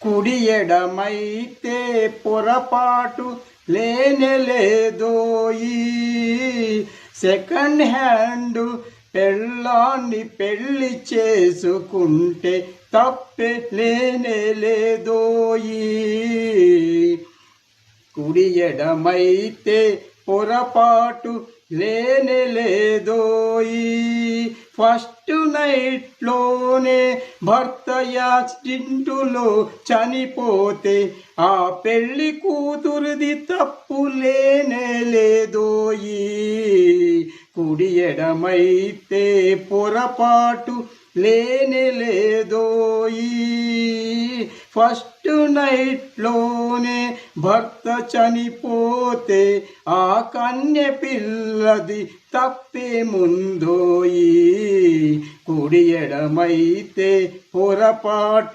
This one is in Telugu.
కుడి ఎడమైతే పొరపాటు లేనేలేదోయి సెకండ్ హ్యాండ్ పెళ్ళాన్ని పెళ్ళి చేసుకుంటే తప్పే లేనేలేదోయి కుడి ఎడమైతే పొరపాటు లేనేలేదోయి ఫస్ట్ నైట్లోనే భర్త యాక్సిడెంటులో చనిపోతే ఆ పెళ్ళి కూతురుది తప్పు లేనే లేదోయి కుడి ఎడమైతే పొరపాటు లేనే లేదోయి ఫస్ట్ నైట్లోనే భర్త చనిపోతే ఆ కన్య పిల్లది తప్పే ముందోయి. కుడి ఎడమైతే పొరపాటు